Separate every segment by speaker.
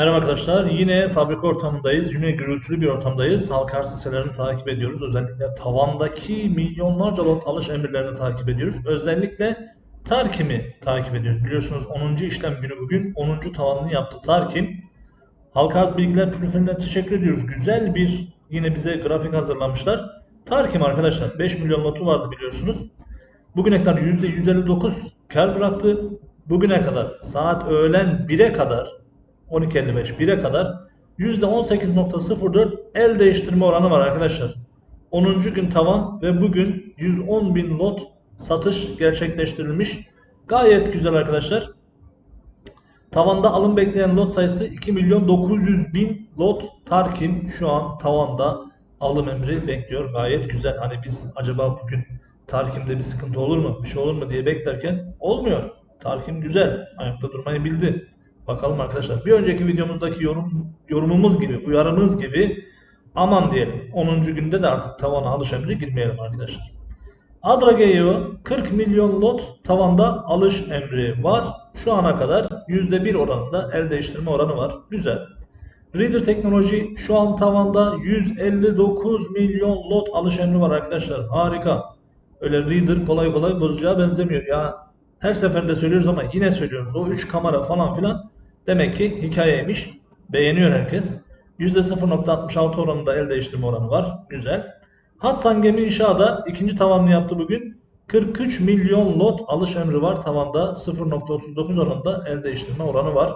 Speaker 1: Merhaba arkadaşlar. Yine fabrika ortamındayız. Yine gürültülü bir ortamdayız. Halka arz hisselerini takip ediyoruz. Özellikle tavandaki milyonlarca lot alış emirlerini takip ediyoruz. Özellikle Tarkim'i takip ediyoruz. Biliyorsunuz 10. işlem günü bugün 10. tavanını yaptı Tarkim. Halka arz bilgiler profiline teşekkür ediyoruz. Güzel bir yine bize grafik hazırlamışlar. Tarkim arkadaşlar 5 milyon lotu vardı biliyorsunuz. Bugüne kadar %159 kar bıraktı. Bugüne kadar saat öğlen 1'e kadar 12.55 1'e kadar %18.04 el değiştirme oranı var arkadaşlar. 10. gün tavan ve bugün 110 bin lot satış gerçekleştirilmiş. Gayet güzel arkadaşlar. Tavanda alım bekleyen lot sayısı 2 milyon 900 bin lot Tarkim şu an tavanda alım emri bekliyor. Gayet güzel. Hani biz acaba bugün Tarkim'de bir sıkıntı olur mu? Bir şey olur mu diye beklerken olmuyor. Tarkim güzel. Ayakta durmayı bildi. Bakalım arkadaşlar. Bir önceki videomuzdaki yorum yorumumuz gibi, uyarımız gibi aman diyelim. 10. günde de artık tavana alış emri girmeyelim arkadaşlar. Adrageo 40 milyon lot tavanda alış emri var. Şu ana kadar %1 oranında el değiştirme oranı var. Güzel. Reader Teknoloji şu an tavanda 159 milyon lot alış emri var arkadaşlar. Harika. Öyle Reader kolay kolay bozacağı benzemiyor. Ya her seferinde söylüyoruz ama yine söylüyoruz. O 3 kamera falan filan demek ki hikayeymiş. Beğeniyor herkes. %0.66 oranında el değiştirme oranı var. Güzel. Hatsan Gemi İnşaat'da ikinci tavanını yaptı bugün. 43 milyon lot alış emri var tavanda 0.39 oranında el değiştirme oranı var.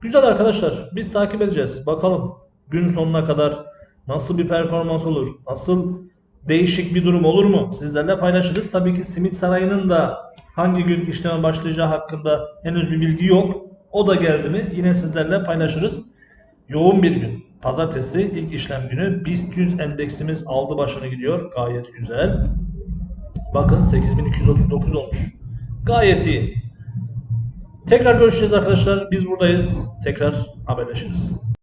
Speaker 1: Güzel arkadaşlar biz takip edeceğiz. Bakalım gün sonuna kadar nasıl bir performans olur? Nasıl değişik bir durum olur mu? Sizlerle paylaşırız. Tabii ki Simit Sarayı'nın da hangi gün işleme başlayacağı hakkında henüz bir bilgi yok. O da geldi mi yine sizlerle paylaşırız. Yoğun bir gün. Pazartesi ilk işlem günü BIST 100 endeksimiz aldı başını gidiyor. Gayet güzel. Bakın 8239 olmuş. Gayet iyi. Tekrar görüşeceğiz arkadaşlar. Biz buradayız. Tekrar haberleşiriz.